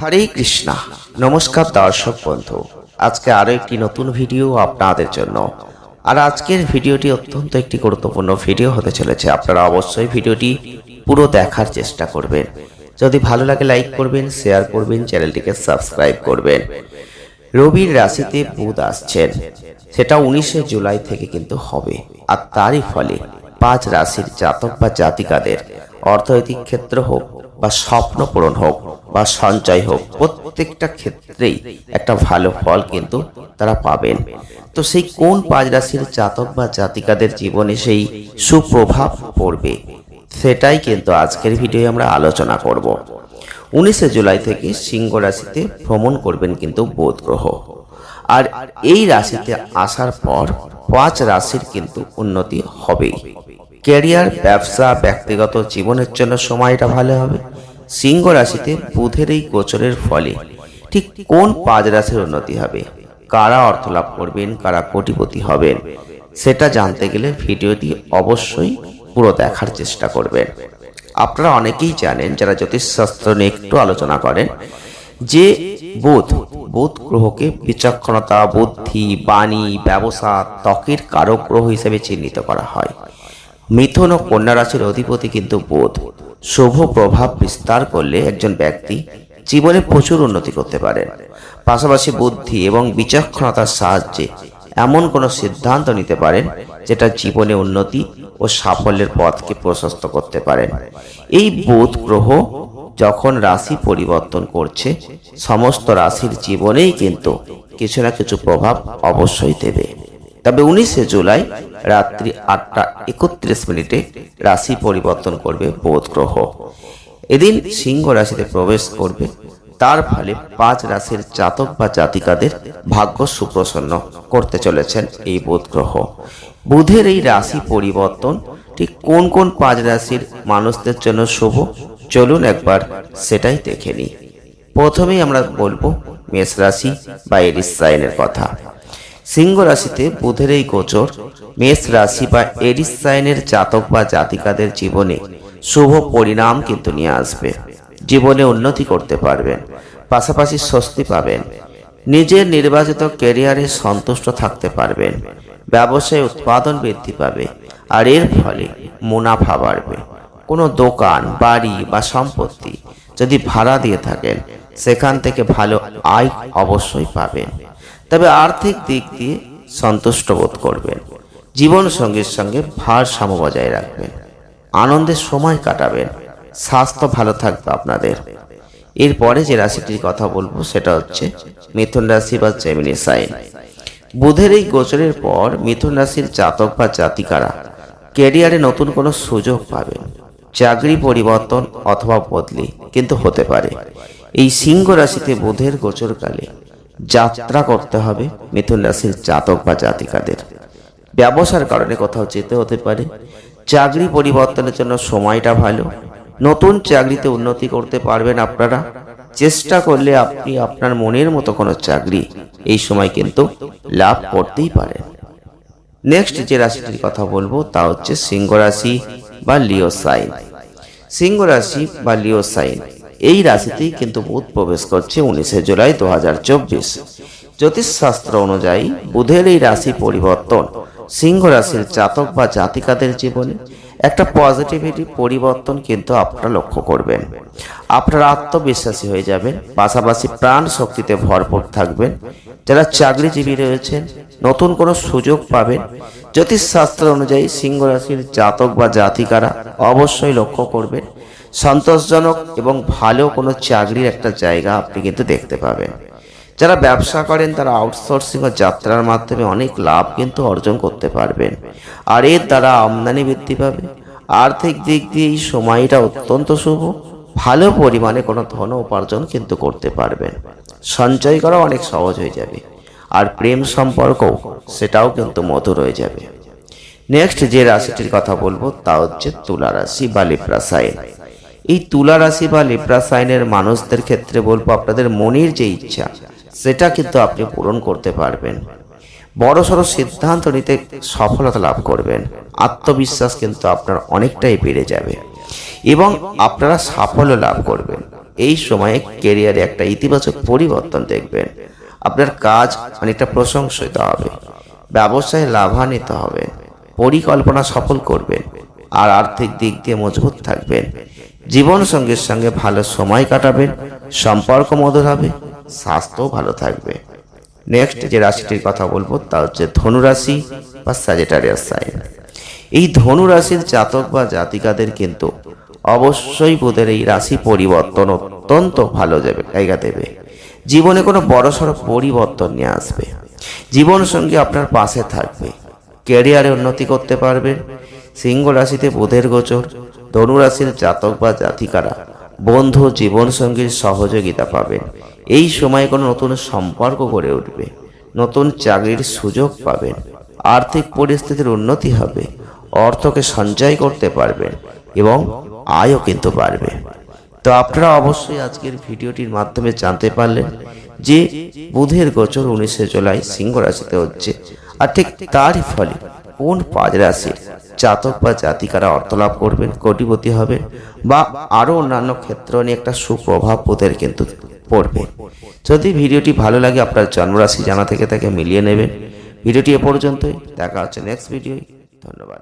হরে কৃষ্ণা। নমস্কার দর্শক বন্ধু। আজকে আরও একটি নতুন ভিডিও আপনাদের জন্য। আর আজকের ভিডিওটি অত্যন্ত একটি গুরুত্বপূর্ণ ভিডিও হতে চলেছে। আপনারা অবশ্যই ভিডিওটি পুরো দেখার চেষ্টা করবেন। যদি ভালো লাগে, লাইক করবেন, শেয়ার করবেন, চ্যানেলটিকে সাবস্ক্রাইব করবেন। রবির রাশিতে বুধ আসছেন। সেটা উনিশে জুলাই থেকে কিন্তু হবে। আর তারই ফলে পাঁচ রাশির জাতক বা জাতিকাদের অর্থনৈতিক ক্ষেত্র হোক বা স্বপ্ন পূরণ হোক বা সঞ্চয় হোক, প্রত্যেকটা ক্ষেত্রেই একটা ভালো ফল কিন্তু তারা পাবেন। তো সেই কোন পাঁচ রাশির জাতক বা জাতিকাদের জীবনে সেই সুপ্রভাব পড়বে, সেটাই কিন্তু আজকের ভিডিও আমরা আলোচনা করব। উনিশে জুলাই থেকে সিংহ রাশিতে ভ্রমণ করবেন কিন্তু বুধ গ্রহ। আর এই রাশিতে আসার পর পাঁচ রাশির কিন্তু উন্নতি হবেই। ক্যারিয়ার, ব্যবসা, ব্যক্তিগত জীবনের জন্য সময়টা ভালো হবে। সিংহ রাশিতে বুধের এই গোচরের ফলে ঠিক কোন পাঁচ রাশির উন্নতি হবে? কারা অর্থ লাভ করবেন? কারা কোটিপতি হবেন? সেটা জানতে গেলে ভিডিওটি অবশ্যই পুরো দেখার চেষ্টা করবেন। আপনারা অনেকেই জানেন, যারা জ্যোতিষশাস্ত্র নিয়ে একটু আলোচনা করেন, যে বুধ বুধ গ্রহকে বিচক্ষণতা, বুদ্ধি, বাণী, ব্যবসা, ত্বকের কারক গ্রহ হিসেবে চিহ্নিত করা হয়। মিথুন ও কন্যা রাশির অধিপতি কিন্তু বোধ। শুভ প্রভাব বিস্তার করলে একজন ব্যক্তি জীবনে প্রচুর উন্নতি করতে পারেন পাশাপাশি বুদ্ধি এবং বিচক্ষণতার সাহায্যে এমন কোনো সিদ্ধান্ত নিতে পারেন যেটা জীবনে উন্নতি ও সাফল্যের পথকে প্রশস্ত করতে পারেন এই বোধ গ্রহ যখন রাশি পরিবর্তন করছে, সমস্ত রাশির জীবনেই কিন্তু কিছু না কিছু প্রভাব অবশ্যই দেবে। তবে উনিশে জুলাই রাত্রি আটটা একত্রিশ মিনিটে রাশি পরিবর্তন করবে বোধ গ্রহ। এদিন সিংহ রাশিতে প্রবেশ করবে। তার ফলে পাঁচ রাশির জাতক বা জাতিকাদের ভাগ্য সুপ্রসন্ন করতে চলেছেন এই বোধ গ্রহ। বুধের এই রাশি পরিবর্তন ঠিক কোন কোন পাঁচ রাশির মানুষদের জন্য শুভ? চলুন একবার সেটাই দেখে নিই। প্রথমেই আমরা বলব মেষ রাশি বা এরিস সাইনের কথা। সিংহ রাশিতে বুধের এই গোচর, মেষ রাশি বা এরিস সাইনের জাতক বা জাতিকাদের জীবনে শুভ পরিণাম কিন্তু নিয়ে আসবে। জীবনে উন্নতি করতে পারবেন, পাশাপাশি স্বস্তি পাবেন, নিজের নির্বাচিত ক্যারিয়ারে সন্তুষ্ট থাকতে পারবেন, ব্যবসায় উৎপাদন বৃদ্ধি পাবে, আর এর ফলে মুনাফা বাড়বে। কোনো দোকান, বাড়ি বা সম্পত্তি যদি ভাড়া দিয়ে থাকেন, সেখান থেকে ভালো আয় অবশ্যই পাবেন। তবে আর্থিক দিক দিয়ে সন্তুষ্ট বোধ করবেন। জীবন সঙ্গীর সঙ্গে ভারসাম্য বজায় রাখবেন। আনন্দের সময় কাটাবেন। স্বাস্থ্য ভালো থাকবে আপনাদের। এরপরে যে রাশিটির কথা বলব, সেটা হচ্ছে মিথুন রাশি বা জেমিনি সাইন বুধের এই গোচরের পর মিথুন রাশির জাতক বা জাতিকারা ক্যারিয়ারে নতুন কোনো সুযোগ পাবেন। চাকরি পরিবর্তন অথবা বদলি কিন্তু হতে পারে। এই সিংহ রাশিতে বুধের গোচরকালে যাত্রা করতে হবে। মিথুন রাশির জাতক বা জাতিকাদের। ব্যবসার কারণে কোথাও যেতে হতে পারে। চাকরি পরিবর্তনের জন্য সময়টা ভালো। নতুন চাকরিতে উন্নতি করতে পারবেন আপনারা। চেষ্টা করলে আপনি আপনার মনের মতো কোনো চাকরি এই সময় কিন্তু লাভ করতেই পারেন। নেক্সট যে রাশিটির কথা বলব তা হচ্ছে সিংহ রাশি বা লিও সাইন। সিংহ রাশি বা লিও সাইন এই রাশিতেই কিন্তু বুধ প্রবেশ করছে উনিশে জুলাই দু হাজার চব্বিশ। জ্যোতিষশাস্ত্র অনুযায়ী বুধের এই রাশি পরিবর্তন। সিংহ রাশির জাতক বা জাতিকাদের জীবনে একটা পজিটিভিটি পরিবর্তন কিন্তু আপনারা লক্ষ্য করবেন। আপনারা আত্মবিশ্বাসী হয়ে যাবেন, পাশাপাশি প্রাণ শক্তিতে ভরপুর থাকবেন। যারা চাকরিজীবী রয়েছেন, নতুন কোনো সুযোগ পাবেন, জ্যোতিষশাস্ত্র অনুযায়ী সিংহ রাশির জাতক বা জাতিকারা অবশ্যই লক্ষ্য করবেন। সন্তোষজনক এবং ভালো কোনো চাকরির একটা জায়গা আপনি কিন্তু দেখতে পাবেন। যারা ব্যবসা করেন, তারা আউটসোর্সিং ও যাত্রার মাধ্যমে অনেক লাভ কিন্তু অর্জন করতে পারবেন। আর এর দ্বারা আমদানি বৃদ্ধি পাবে। আর্থিক দিক দিয়ে এই সময়টা অত্যন্ত শুভ। ভালো পরিমাণে কোনো ধন উপার্জন কিন্তু করতে পারবেন। সঞ্চয় করা অনেক সহজ হয়ে যাবে। আর প্রেম সম্পর্কও সেটাও কিন্তু মধুর হয়ে যাবে। নেক্সট যে রাশিটির কথা বলব, তা হচ্ছে তুলা রাশি বা লিপ্রা সাইন এই তুলা রাশি বা লিপ্রা সাইনের মানুষদের ক্ষেত্রে বলব আপনাদের মনের যে ইচ্ছা, সেটা কিন্তু আপনি পূরণ করতে পারবেন। বড় সড়ো সিদ্ধান্ত নিতে সফলতা লাভ করবেন। আত্মবিশ্বাস কিন্তু আপনার অনেকটাই বেড়ে যাবে এবং আপনারা সাফল্য লাভ করবেন। এই সময়ে কেরিয়ারে একটা ইতিবাচক পরিবর্তন দেখবেন। আপনার কাজ অনেকটা প্রশংসিত হবে, ব্যবসায় লাভান্বিত হবে পরিকল্পনা সফল করবেন, আর আর্থিক দিক দিয়ে মজবুত থাকবেন। জীবন সঙ্গীর সঙ্গে ভালো সময় কাটাবেন সম্পর্ক মধুর হবে স্বাস্থ্যও ভালো থাকবে। নেক্সট যে রাশিটির কথা বলব, তা হচ্ছে ধনুরাশি বা স্যাজিটারিয়াস সাইন এই ধনু রাশির জাতক বা জাতিকাদের কিন্তু অবশ্যই বুধের এই রাশি পরিবর্তন অত্যন্ত ভালো যাবে জায়গা দেবে। জীবনে কোনো বড়সড় পরিবর্তন নিয়ে আসবে। জীবন সঙ্গী আপনার পাশে থাকবে। ক্যারিয়ারে উন্নতি করতে পারবেন সিংহ রাশিতে বুধের গোচর, ধনুরাশির জাতক বা জাতিকারা বন্ধু জীবনসঙ্গীর সহযোগিতা পাবেন এই সময় কোনো নতুন সম্পর্ক গড়ে উঠবে, নতুন চাকরির সুযোগ পাবেন আর্থিক পরিস্থিতির উন্নতি হবে, অর্থকে সঞ্চয় করতে পারবেন এবং আয়ও কিন্তু বাড়বে। তো আপনারা অবশ্যই আজকের ভিডিওটির মাধ্যমে জানতে পারলেন যে বুধের গোচর উনিশে জুলাই সিংহ রাশিতে হচ্ছে, আর ঠিক তারই ফলে কোন পাঁচ রাশির জাতক বা জাতিকারা অর্থলাভ করবেন, কোটিপতি হবে বা আরও অন্যান্য ক্ষেত্র নিয়ে একটা সুপ্রভাব ওদের কিন্তু পড়বে। যদি ভিডিওটি ভালো লাগে আপনার জন্মরাশি জানা থেকে তাকে মিলিয়ে নেবেন। ভিডিওটি এ পর্যন্তই। দেখা হচ্ছে নেক্সট ভিডিও ধন্যবাদ।